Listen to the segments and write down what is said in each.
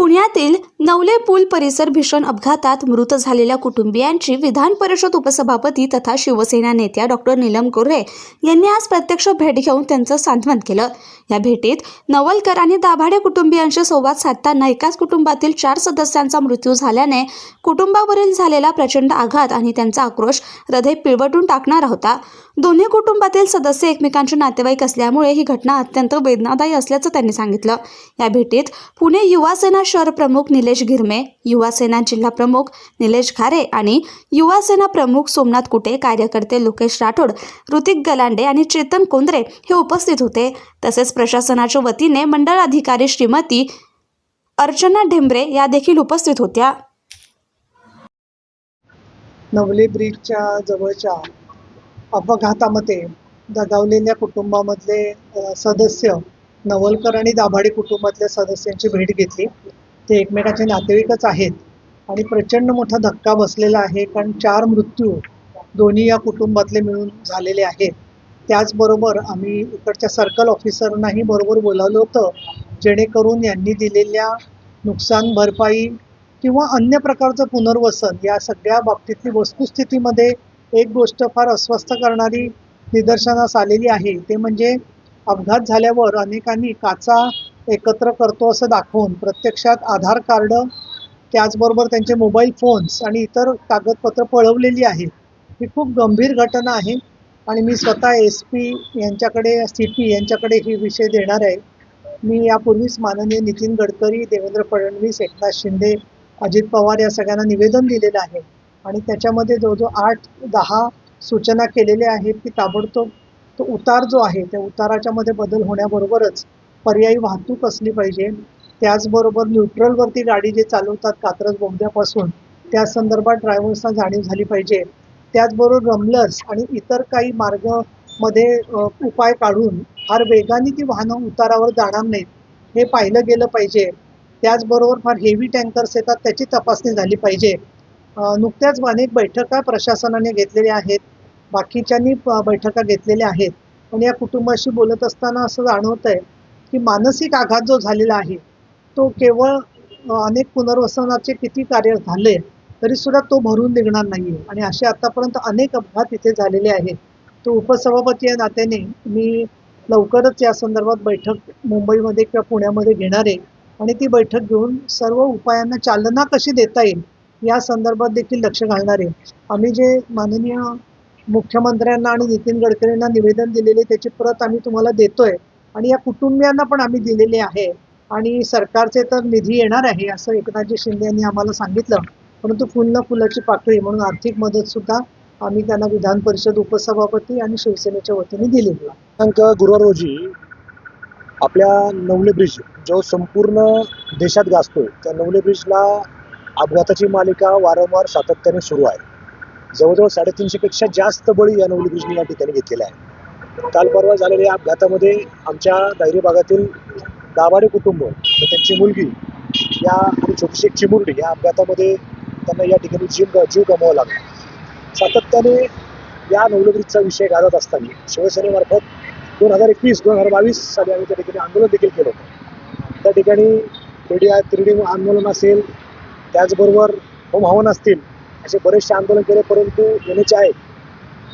पुण्यातील नवले पूल परिसर भीषण अपघातात मृत झालेल्या कुटुंबियांची विधान परिषद उपसभापती तथा शिवसेना नेत्या डॉक्टर नीलम गोऱ्हे यांनी आज प्रत्यक्ष भेट घेऊन त्यांचं सांत्वन केलं. या भेटीत नवलकर आणि दाभाडे कुटुंबियांशी संवाद साधताना एकाच कुटुंबातील चार सदस्यांचा मृत्यू झाल्याने कुटुंबावरील झालेला प्रचंड आघात आणि त्यांचा आक्रोश हृदय पिळवटून टाकणारा होता. दोन्ही कुटुंबातील सदस्य एकमेकांचे नातेवाईक असल्यामुळे ही घटना अत्यंत वेदनादायी असल्याचं त्यांनी सांगितलं. या भेटीत पुणे युवासेना शहर प्रमुख निलेश गिरमे युवा सेना जिल्हा प्रमुख निलेश घारे आणि युवासेना प्रमुख सोमनाथ कुटे कार्यकर्ते लोकेश राठोड ऋतिक गलांडे आणि चेतन कोंद्रे हे उपस्थित होते. तसेच प्रशासनाच्या वतीने मंडळ अधिकारी श्रीमती अर्चना ढेंबरे या देखील उपस्थित होत्या. नवले ब्रिजच्या जवळच्या अपघातामध्ये दगावलेल्या कुटुंबामधले सदस्य नवलकर आणि दाभाडे कुटुंबातल्या सदस्यांची भेट घेतली. ते एकमेकाचे नातेवाईकच आहेत. आणि प्रचंड मोठा धक्का बसलेला आहे कारण चार मृत्यू दोन्ही या कुटुंबातले मिळून झालेले आहेत. त्याचबरोबर आम्ही इकडच्या सर्कल ऑफिसरनाही बरोबर बोलावलं होतं जेणेकरून यांनी दिलेल्या नुकसान भरपाई किंवा अन्य प्रकारचं पुनर्वसन या सगळ्या बाबतीतली वस्तुस्थितीमध्ये एक गोष्ट फार अस्वस्थ करणारी निदर्शनास आलेली आहे. ते म्हणजे अपघात झाल्यावर अनेकांनी काचा एकत्र करतो असं दाखवून प्रत्यक्षात आधार कार्ड त्याचबरोबर त्यांचे मोबाईल फोन्स आणि इतर कागदपत्र पळवलेली आहेत. ही खूप गंभीर घटना आहे आणि मी स्वतः एस पी यांच्याकडे सी पी यांच्याकडे ही विषय देणार आहे. मी यापूर्वीच माननीय नितीन गडकरी देवेंद्र फडणवीस एकनाथ शिंदे अजित पवार या सगळ्यांना निवेदन दिलेलं आहे आणि त्याच्यामध्ये जवळजवळ आठ दहा सूचना केलेल्या आहेत की ताबडतोब तो उतार जो आहे त्या उताराच्यामध्ये बदल होण्याबरोबरच पर्यायी वाहतूक असली पाहिजे. त्याचबरोबर न्यूट्रलवरती गाडी जे चालवतात कात्रज बोगद्यापासून त्या संदर्भात ड्रायव्हर्सना जाणीव झाली पाहिजे. त्याचबरोबर रमलर्स आणि इतर काही मार्गमध्ये उपाय काढून फार वेगाने ती वाहनं उतारावर जाणार नाहीत हे पाहिलं गेलं पाहिजे. त्याचबरोबर फार हेवी टँकर्स येतात त्याची तपासणी झाली पाहिजे. नुकत्याच अनेक बैठका प्रशासनाने घेतलेल्या आहेत. बाकीच्यांनी बैठका घेतलेल्या आहेत. पण या कुटुंबाशी बोलत असताना असं जाणवत आहे की मानसिक आघात जो झालेला आहे तो केवळ अनेक पुनर्वसनाचे किती कार्य झाले तरी सुद्धा तो भरून निघणार नाहीये. आणि असे आतापर्यंत अनेक अपघात इथे झालेले आहेत. तो उपसभापती या नात्याने मी लवकरच या संदर्भात बैठक मुंबईमध्ये किंवा पुण्यामध्ये घेणार आहे. आणि ती बैठक घेऊन सर्व उपायांना चालना कशी देता येईल या संदर्भात देखील लक्ष घालणार आहे. आम्ही जे माननीय मुख्यमंत्र्यांना आणि नितीन गडकरींना निवेदन दिलेले त्याची प्रत आम्ही तुम्हाला देतोय. आणि या कुटुंबियांना पण आम्ही दिलेले आहे. आणि सरकारचे तर निधी येणार आहे असं एकनाथजी शिंदे यांनी आम्हाला सांगितलं. परंतु फुल फुलाची पाकळी म्हणून आर्थिक मदत सुद्धा आम्ही त्यांना विधान परिषद उपसभापती आणि शिवसेनेच्या वतीने दिलेली दिनांक गुरुवार रोजी आपल्या नवले ब्रिज जो संपूर्ण देशात गाजतो त्या नवले ब्रिजला अपघाताची मालिका वारंवार सातत्याने सुरू आहे. जवळजवळ साडेतीनशेपेक्षा जास्त बळी या नवले ब्रिजने या ठिकाणी घेतलेला आहे काल परवा झालेल्या या अपघातामध्ये आमच्या दायरी भागातील दाभाडे कुटुंब त्यांची मुलगी या आणि छोटीशी चिमुरडी या अपघातामध्ये त्यांना या ठिकाणी जीव जीव गमवावा लागला. सातत्याने या नवले विषय गाजत असताना शिवसेनेमार्फत दोन हजार एकवीस दोन हजार बावीस साली आम्ही त्या ठिकाणी आंदोलन देखील केलं होतं. त्या ठिकाणी त्रिडी त्रिडी आंदोलन असेल त्याचबरोबर होम हवन असतील असे बरेचसे आंदोलन केले परंतु एन आहे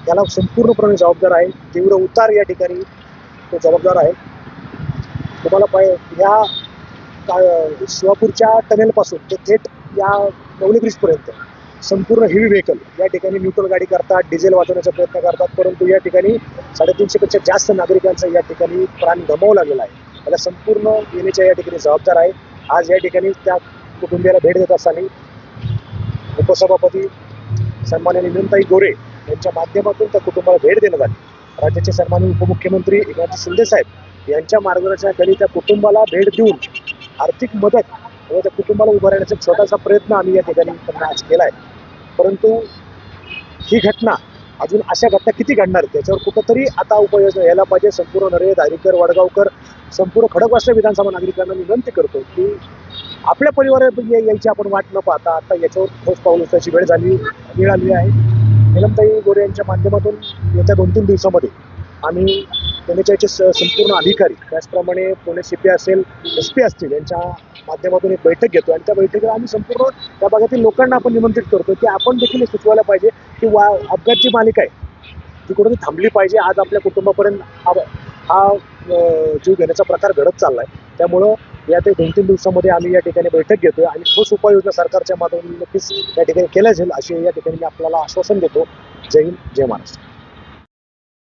याला संपूर्णपणे जबाबदार आहे. तीव्र उतार या ठिकाणी तो जबाबदार आहे. तुम्हाला पाय या का- शिवापूरच्या टनेलपासून ते थेट या नवली ब्रिजपर्यंत संपूर्ण हेवी व्हेकल या ठिकाणी न्यूट्रल गाडी करतात डिझेल वाचवण्याचा प्रयत्न करतात. परंतु या ठिकाणी साडेतीनशेपेक्षा जास्त नागरिकांचा या ठिकाणी प्राण गमावला गेला आहे. त्याला संपूर्ण येण्याच्या या ठिकाणी जबाबदार आहे. आज या ठिकाणी त्या कुटुंबियाला भेट देत असताना उपसभापती सन्मान्य निमंताई गोरे यांच्या माध्यमातून त्या कुटुंबाला भेट देण्यात आली. राज्याचे सन्माननीय उपमुख्यमंत्री एकनाथ शिंदे साहेब यांच्या मार्गदर्शनाखाली त्या कुटुंबाला भेट देऊन आर्थिक मदत व त्या कुटुंबाला उभं राहण्याचा छोटासा प्रयत्न आम्ही या ठिकाणी त्यांना आज केला आहे परंतु ही घटना अजून अशा घटना किती घडणार? आहेत? त्याच्यावर कुठंतरी आता उपाययोजना यायला पाहिजे. संपूर्ण नरे दारीकर वडगावकर संपूर्ण खडकवासला विधानसभा नागरिकांना विनंती करतो की आपल्या परिवारात या- यायची आपण वाट न पाहता आता याच्यावर ठोस पाऊल उचलायची वेळ झाली वेळ आली आहे. निलमताई गोरे यांच्या माध्यमातून येत्या दोन तीन दिवसामध्ये आम्ही पुणेच्याचे स- संपूर्ण अधिकारी त्याचप्रमाणे पुणे सी पी असेल एस पी असतील यांच्या माध्यमातून एक बैठक घेतो आणि त्या बैठकीला आम्ही संपूर्ण त्या भागातील लोकांना आपण निमंत्रित करतो की आपण देखील हे सुचवायला पाहिजे की वा अपघात जी मालिका आहे ती कुठेतरी थांबली पाहिजे. आज आपल्या कुटुंबापर्यंत हा हा जीव घेण्याचा प्रकार घडत चालला आहे त्यामुळं या ते दोन तीन दिवसामध्ये आम्ही या ठिकाणी बैठक घेतोय आणि ठोस उपाययोजना सरकारच्या माध्यमातून नक्कीच या ठिकाणी केल्या जाईल अशी या ठिकाणी मी आपल्याला आश्वासन देतो. जय हिंद जय महाराष्ट्र.